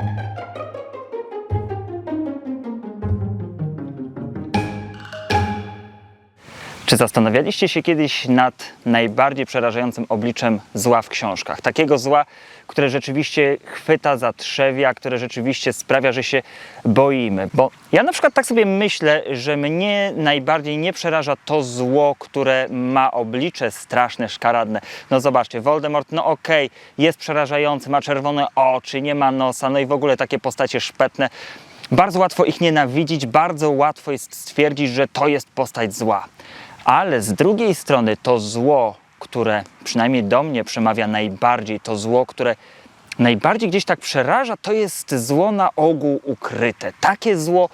Thank you. Czy zastanawialiście się kiedyś nad najbardziej przerażającym obliczem zła w książkach? Takiego zła, które rzeczywiście chwyta za trzewia, które rzeczywiście sprawia, że się boimy. Bo ja na przykład tak sobie myślę, że mnie najbardziej nie przeraża to zło, które ma oblicze straszne, szkaradne. No zobaczcie, Voldemort, no okej, jest przerażający, ma czerwone oczy, nie ma nosa, no i w ogóle takie postacie szpetne. Bardzo łatwo ich nienawidzić, bardzo łatwo jest stwierdzić, że to jest postać zła. Ale z drugiej strony to zło, które przynajmniej do mnie przemawia najbardziej, to zło, które najbardziej gdzieś tak przeraża, to jest zło na ogół ukryte. Takie zło,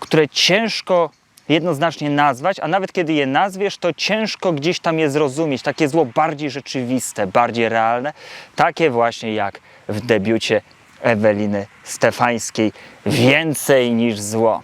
które ciężko jednoznacznie nazwać, a nawet kiedy je nazwiesz, to ciężko gdzieś tam je zrozumieć. Takie zło bardziej rzeczywiste, bardziej realne, takie właśnie jak w debiucie Eweliny Stefańskiej. Więcej niż zło.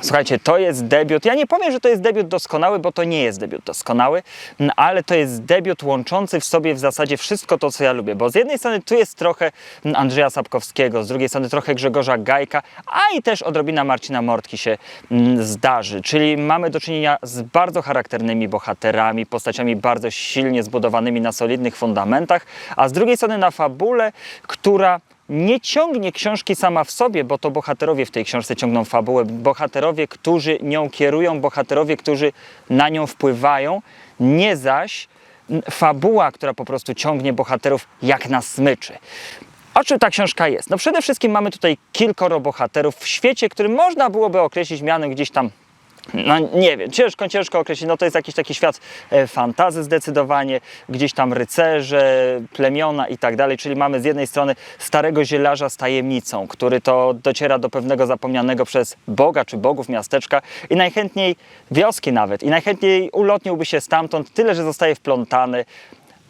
Słuchajcie, to jest debiut. Ja nie powiem, że to jest debiut doskonały, bo to nie jest debiut doskonały, m, ale to jest debiut łączący w sobie w zasadzie wszystko to, co ja lubię. Bo z jednej strony tu jest trochę m, Andrzeja Sapkowskiego, z drugiej strony trochę Grzegorza Gajka, a i też odrobina Marcina Mortki się m, zdarzy. Czyli mamy do czynienia z bardzo charakternymi bohaterami, postaciami bardzo silnie zbudowanymi na solidnych fundamentach, a z drugiej strony na fabule, która nie ciągnie książki sama w sobie, bo to bohaterowie w tej książce ciągną fabułę, bohaterowie, którzy nią kierują, bohaterowie, którzy na nią wpływają, nie zaś fabuła, która po prostu ciągnie bohaterów jak na smyczy. O czym ta książka jest? No przede wszystkim mamy tutaj kilkoro bohaterów w świecie, który można byłoby określić mianem gdzieś tam no nie wiem, ciężko, ciężko określić. No to jest jakiś taki świat e, fantazy zdecydowanie, gdzieś tam rycerze, plemiona i tak dalej. Czyli mamy z jednej strony starego zielarza z tajemnicą, który to dociera do pewnego zapomnianego przez Boga czy bogów miasteczka i najchętniej wioski nawet i najchętniej ulotniłby się stamtąd, tyle że zostaje wplątany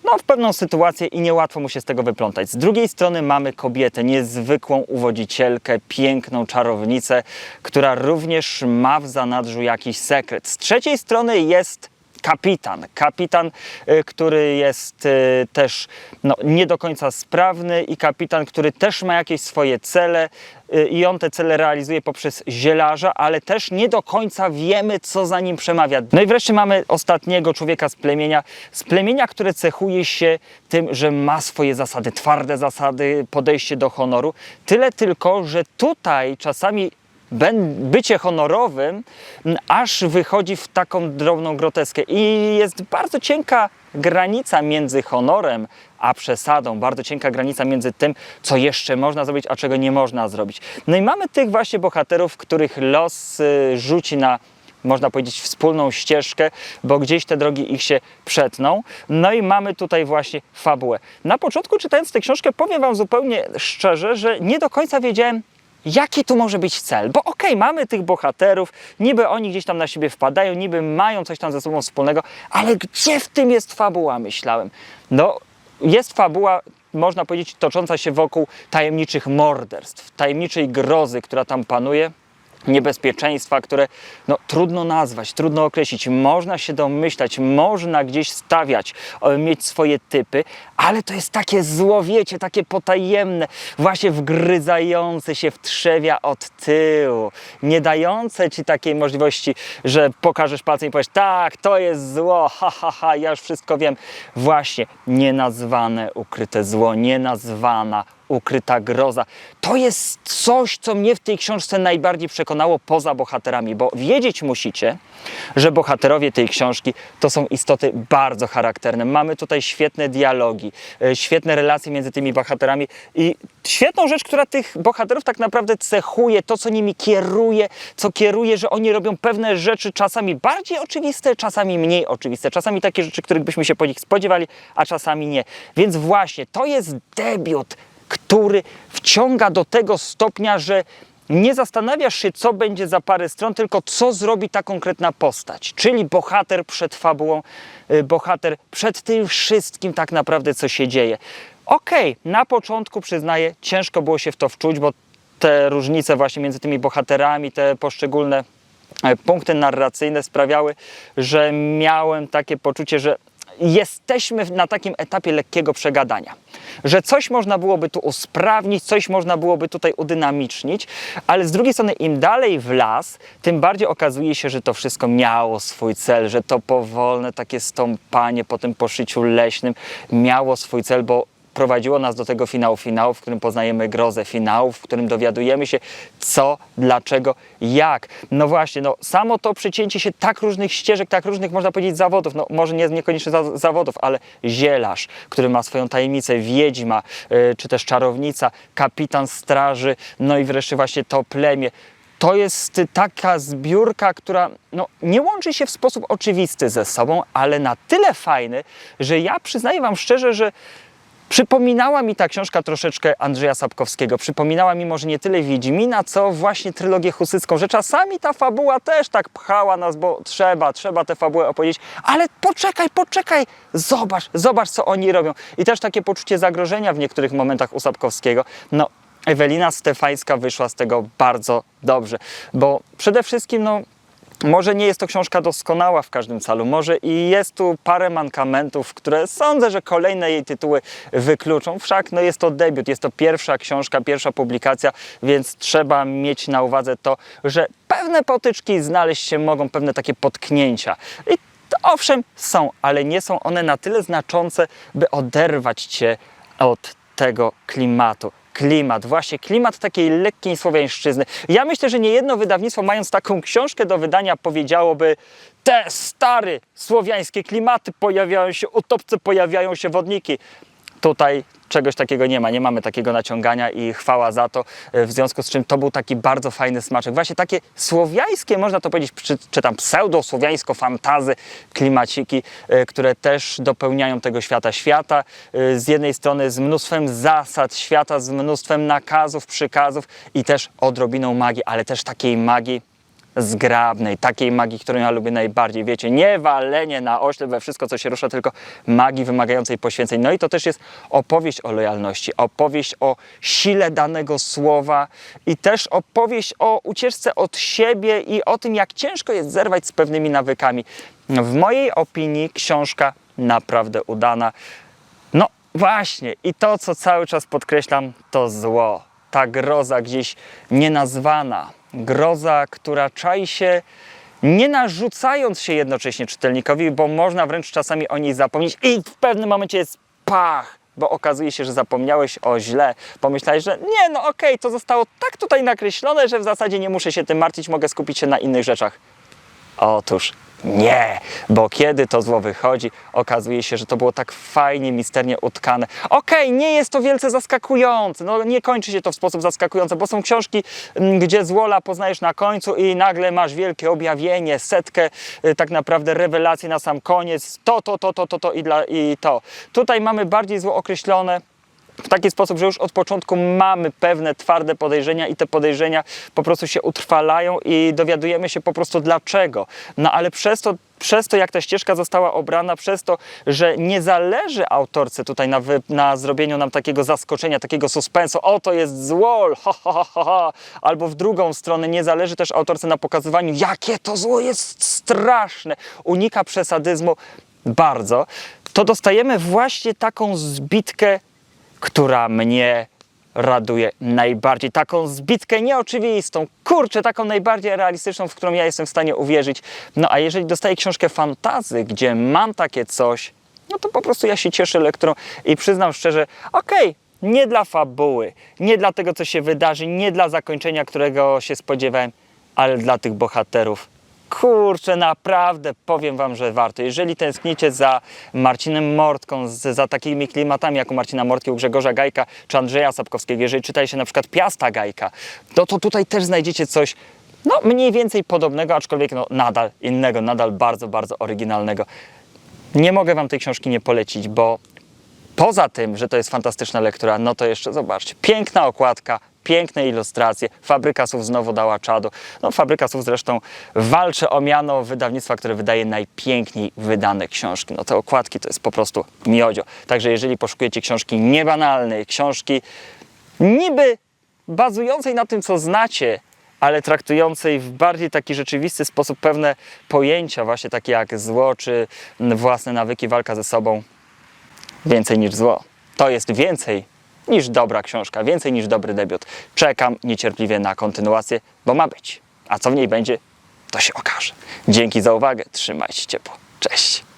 no, w pewną sytuację i niełatwo mu się z tego wyplątać. Z drugiej strony mamy kobietę, niezwykłą uwodzicielkę, piękną czarownicę, która również ma w zanadrzu jakiś sekret. Z trzeciej strony jest kapitan. Kapitan, y, który jest y, też no, nie do końca sprawny i kapitan, który też ma jakieś swoje cele y, i on te cele realizuje poprzez zielarza, ale też nie do końca wiemy, co za nim przemawia. No i wreszcie mamy ostatniego człowieka z plemienia, z plemienia, które cechuje się tym, że ma swoje zasady, twarde zasady, podejście do honoru. Tyle tylko, że tutaj czasami bycie honorowym aż wychodzi w taką drobną groteskę. I jest bardzo cienka granica między honorem a przesadą, bardzo cienka granica między tym, co jeszcze można zrobić, a czego nie można zrobić. No i mamy tych właśnie bohaterów, których los y, rzuci na można powiedzieć, wspólną ścieżkę, bo gdzieś te drogi ich się przetną. No i mamy tutaj właśnie fabułę. Na początku czytając tę książkę, powiem Wam zupełnie szczerze, że nie do końca wiedziałem, jaki tu może być cel. Bo okej, mamy tych bohaterów, niby oni gdzieś tam na siebie wpadają, niby mają coś tam ze sobą wspólnego, ale gdzie w tym jest fabuła, myślałem. No, jest fabuła, można powiedzieć, tocząca się wokół tajemniczych morderstw, tajemniczej grozy, która tam panuje niebezpieczeństwa, które no, trudno nazwać, trudno określić. Można się domyślać, można gdzieś stawiać, e, mieć swoje typy, ale to jest takie zło, wiecie, takie potajemne, właśnie wgryzające się w trzewia od tyłu, nie dające ci takiej możliwości, że pokażesz palcem i powiesz, tak, to jest zło, ha, ha, ha, ja już wszystko wiem. Właśnie nienazwane ukryte zło, nienazwana ukryta groza. To jest coś, co mnie w tej książce najbardziej przekonało poza bohaterami, bo wiedzieć musicie, że bohaterowie tej książki to są istoty bardzo charakterne. Mamy tutaj świetne dialogi, e, świetne relacje między tymi bohaterami i świetną rzecz, która tych bohaterów tak naprawdę cechuje, to co nimi kieruje, co kieruje, że oni robią pewne rzeczy czasami bardziej oczywiste, czasami mniej oczywiste, czasami takie rzeczy, których byśmy się po nich spodziewali, a czasami nie. Więc właśnie to jest debiut który wciąga do tego stopnia, że nie zastanawiasz się, co będzie za parę stron, tylko co zrobi ta konkretna postać. Czyli bohater przed fabułą, y, bohater przed tym wszystkim tak naprawdę, co się dzieje. Okej, na początku przyznaję, ciężko było się w to wczuć, bo te różnice właśnie między tymi bohaterami, te poszczególne e, punkty narracyjne sprawiały, że miałem takie poczucie, że jesteśmy na takim etapie lekkiego przegadania. Że coś można byłoby tu usprawnić, coś można byłoby tutaj udynamicznić, ale z drugiej strony im dalej w las, tym bardziej okazuje się, że to wszystko miało swój cel, że to powolne takie stąpanie po tym poszyciu leśnym miało swój cel, bo prowadziło nas do tego finału finału, w którym poznajemy grozę finału, w którym dowiadujemy się co, dlaczego, jak. No właśnie, no samo to przecięcie się tak różnych ścieżek, tak różnych można powiedzieć zawodów, no może nie niekoniecznie za, zawodów, ale zielarz, który ma swoją tajemnicę, wiedźma, yy, czy też czarownica, kapitan straży, no i wreszcie właśnie to plemię to jest taka zbiórka, która no, nie łączy się w sposób oczywisty ze sobą, ale na tyle fajny, że ja przyznaję Wam szczerze, że Przypominała mi ta książka troszeczkę Andrzeja Sapkowskiego. Przypominała mi może nie tyle Wiedźmina, co właśnie trylogię husycką, że czasami ta fabuła też tak pchała nas, bo trzeba, trzeba tę fabułę opowiedzieć, ale poczekaj, poczekaj, zobacz, zobacz co oni robią. I też takie poczucie zagrożenia w niektórych momentach u Sapkowskiego. No, Ewelina Stefańska wyszła z tego bardzo dobrze, bo przede wszystkim, no, może nie jest to książka doskonała w każdym calu, może i jest tu parę mankamentów, które sądzę, że kolejne jej tytuły wykluczą. Wszak no jest to debiut, jest to pierwsza książka, pierwsza publikacja, więc trzeba mieć na uwadze to, że pewne potyczki znaleźć się mogą, pewne takie potknięcia. I to owszem są, ale nie są one na tyle znaczące, by oderwać cię od tego klimatu klimat, właśnie klimat takiej lekkiej słowiańszczyzny. Ja myślę, że nie jedno wydawnictwo mając taką książkę do wydania powiedziałoby te stare słowiańskie klimaty pojawiają się, utopce pojawiają się wodniki. Tutaj czegoś takiego nie ma, nie mamy takiego naciągania i chwała za to, e, w związku z czym to był taki bardzo fajny smaczek. Właśnie takie słowiańskie, można to powiedzieć, czy, czy tam pseudo-słowiańsko-fantazy, klimaciki, e, które też dopełniają tego świata. Świata e, z jednej strony z mnóstwem zasad, świata z mnóstwem nakazów, przykazów i też odrobiną magii, ale też takiej magii zgrabnej, takiej magii, którą ja lubię najbardziej. Wiecie, nie walenie na oślep we wszystko, co się rusza, tylko magii wymagającej poświęceń. No i to też jest opowieść o lojalności, opowieść o sile danego słowa i też opowieść o ucieczce od siebie i o tym, jak ciężko jest zerwać z pewnymi nawykami. W mojej opinii książka naprawdę udana. No właśnie, i to, co cały czas podkreślam, to zło. Ta groza gdzieś nienazwana, groza, która czai się nie narzucając się jednocześnie czytelnikowi, bo można wręcz czasami o niej zapomnieć i w pewnym momencie jest pach, bo okazuje się, że zapomniałeś o źle. Pomyślałeś, że nie, no okej, to zostało tak tutaj nakreślone, że w zasadzie nie muszę się tym martwić, mogę skupić się na innych rzeczach. Otóż nie, bo kiedy to zło wychodzi, okazuje się, że to było tak fajnie, misternie utkane. Okej, nie jest to wielce zaskakujące, no nie kończy się to w sposób zaskakujący, bo są książki, mm, gdzie złola poznajesz na końcu i nagle masz wielkie objawienie, setkę y, tak naprawdę rewelacji na sam koniec, to, to, to, to, to, to i, dla, i to. Tutaj mamy bardziej zło określone, w taki sposób, że już od początku mamy pewne twarde podejrzenia i te podejrzenia po prostu się utrwalają i dowiadujemy się po prostu dlaczego. No ale przez to, przez to jak ta ścieżka została obrana, przez to, że nie zależy autorce tutaj na, wy, na zrobieniu nam takiego zaskoczenia, takiego suspensu, o to jest zło, ha, ha, ha, ha, albo w drugą stronę nie zależy też autorce na pokazywaniu, jakie to zło jest straszne, unika przesadyzmu bardzo, to dostajemy właśnie taką zbitkę która mnie raduje najbardziej. Taką zbitkę nieoczywistą, kurczę, taką najbardziej realistyczną, w którą ja jestem w stanie uwierzyć. No a jeżeli dostaję książkę fantazy, gdzie mam takie coś, no to po prostu ja się cieszę lekturą i przyznam szczerze, okej, okay, nie dla fabuły, nie dla tego, co się wydarzy, nie dla zakończenia, którego się spodziewałem, ale dla tych bohaterów kurczę, naprawdę powiem Wam, że warto. Jeżeli tęsknicie za Marcinem Mortką, za takimi klimatami jak u Marcina Mortki, u Grzegorza Gajka czy Andrzeja Sapkowskiego, jeżeli czytacie na przykład Piasta Gajka, to, to tutaj też znajdziecie coś no, mniej więcej podobnego, aczkolwiek no, nadal innego, nadal bardzo, bardzo oryginalnego. Nie mogę Wam tej książki nie polecić, bo poza tym, że to jest fantastyczna lektura, no to jeszcze zobaczcie, piękna okładka, piękne ilustracje. Fabryka Słów znowu dała czadu. No, Fabryka Słów zresztą walczy o miano wydawnictwa, które wydaje najpiękniej wydane książki. No te okładki to jest po prostu miodzio. Także jeżeli poszukujecie książki niebanalnej, książki niby bazującej na tym, co znacie, ale traktującej w bardziej taki rzeczywisty sposób pewne pojęcia, właśnie takie jak zło czy własne nawyki, walka ze sobą. Więcej niż zło. To jest więcej niż dobra książka, więcej niż dobry debiut. Czekam niecierpliwie na kontynuację, bo ma być. A co w niej będzie, to się okaże. Dzięki za uwagę, trzymajcie ciepło. Cześć.